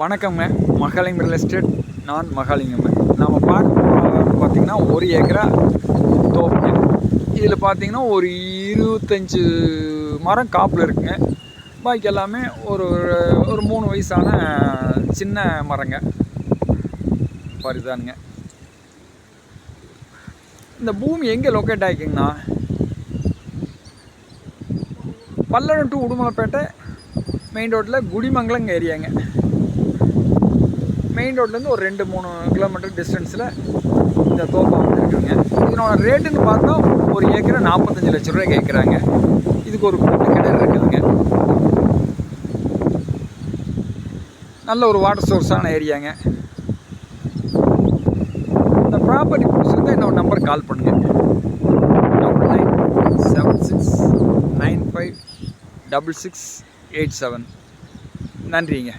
வணக்கங்க Mahalingam real estate நான் மகாலிங்கம்ங்க நம்ம பார்க்க பார்த்திங்கன்னா ஒரு ஏக்கரா தோப்பு இதில் பார்த்திங்கன்னா ஒரு இருபத்தஞ்சு மரம் காப்பில் இருக்குங்க. பாக்கி எல்லாமே ஒரு ஒரு மூணு வயசான சின்ன மரங்க. பரிதானுங்க. இந்த பூமி எங்கே லொக்கேட் ஆகிக்குங்கண்ணா? பல்லடம் டு உடுமலைப்பேட்டை மெயின் ரோட்டில் குடிமங்கலங்க ஏரியாங்க. மெயின் ரோட்லேருந்து ஒரு ரெண்டு மூணு கிலோமீட்டர் டிஸ்டன்ஸில் இந்த தோப்பா வந்துருக்குங்க இதனோட ரேட்டுன்னு பார்த்தா ஒரு ஏக்கரை நாற்பத்தஞ்சு லட்ச ரூபாய் கேட்குறாங்க இதுக்கு ஒரு கூட்டு கிணறு இருக்குதுங்க. நல்ல ஒரு வாட்டர் சோர்ஸான ஏரியாங்க இந்த ப்ராப்பர்ட்டி பிடிச்சிருந்தா என்னோட நம்பர் கால் பண்ணுங்கள் double nine seven six nine five double six eight seven நன்றிங்க.